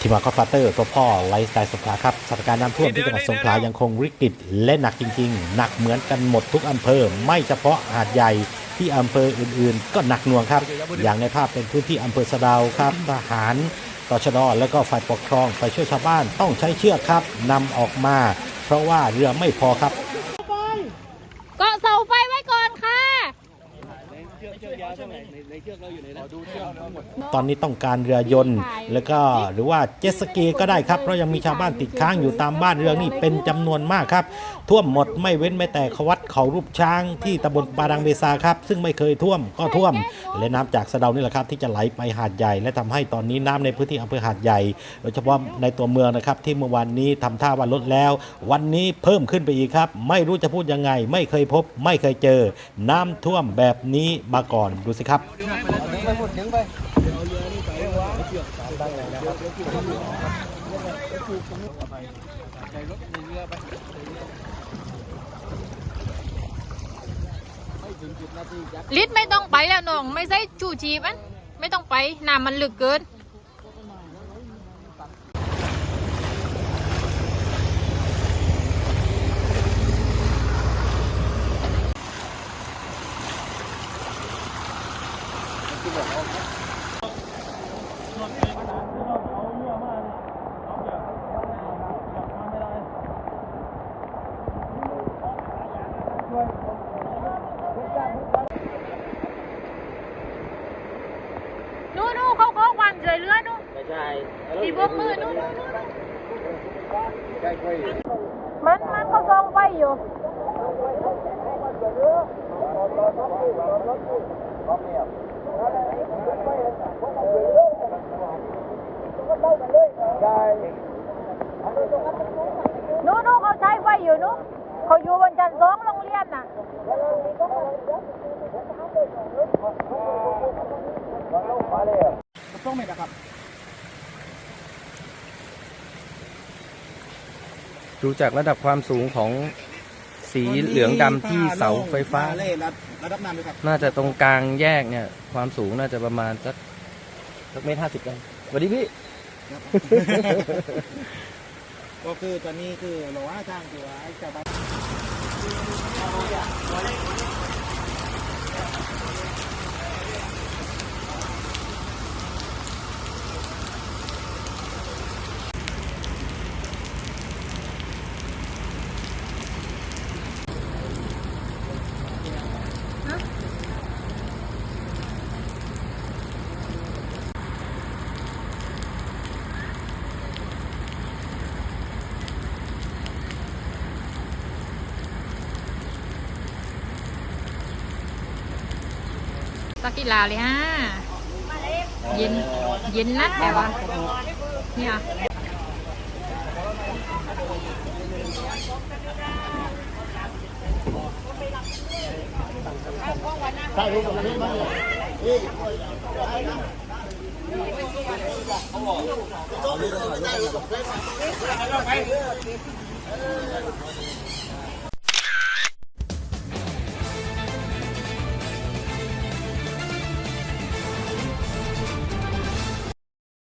ทีมงานก็ฟาเตอร์ตัวพ่อไลฟ์สไตล์สงขลาครับสถานการณ์น้ำท่วมที่จังหวัดสงขลายังคงวิกฤตและหนักจริง ๆ หนักเหมือนกันหมดทุกอำเภอ ไม่เฉพาะหาดใหญ่ที่อำเภออื่นๆ ก็หนักหน่วงครับ อย่างในภาพเป็นพื้นที่อำเภอสะเดาวครับทหารตชดและก็ฝ่ายปกครองไปช่วยชาวบ้านต้องใช้เชือกครับนำออกมา เพราะว่าเรือไม่พอครับเกาะเสาไฟไว้ก่อนค่ะ ตอนนี้ต้องการเรือยนต์ แล้วก็หรือว่าเจ็ตสกีก็ได้ครับเพราะยังมีชาวบ้านติดค้างอยู่ตามบ้านเรือนนี่เป็นจำนวนมากครับ ท่วมหมดไม่เว้นแม้แต่ขวัดเขารูปช้างที่ตำบลปาดังเบซาครับ ซึ่งไม่เคยท่วมก็ท่วม และน้ำจากสะเดานี่แหละครับ ที่จะไหลไปหาดใหญ่ และทำให้ตอนนี้น้ำในพื้นที่อำเภอหาดใหญ่ โดยเฉพาะในตัวเมืองนะครับที่เมื่อวานนี้ทำท่าว่าลดแล้ว วันนี้เพิ่มขึ้นไปอีกครับ ไม่รู้จะพูดยังไง ไม่เคยพบ ไม่เคยเจอ น้ำท่วมแบบนี้มาก่อนดูสิครับ ลิศไม่ต้องไปแล้วน้อง ไม่ใช่ชูชีพอันไม่ต้องไปน้ำมันลึกเกิน นู่นนู่นเขาเขาวันเฉยเรือนู่นไม่ใช่ตีบกมือนู่นนู่นนู่นมันมันก็ซองไฟอยู่ นู่นนู่นเขาใช้ไฟอยู่นู่นเขาอยู่บนชั้นสองโรงเรียนน่ะดูจากระดับความสูงของสีเหลืองดำที่เสาไฟฟ้าระดับน้ำเลยครับน่าจะตรงกลางแยกเนี่ย ความสูงน่าจะประมาณสักสักเมตรห้าสิบกันสวัสดีพี่ ก็คือตอนนี้คือเราว่าทางคือว่าเจ้าบ้าน สักกีฬาเลยฮะเย็นเย็นนักแต่ว่าเนี่ย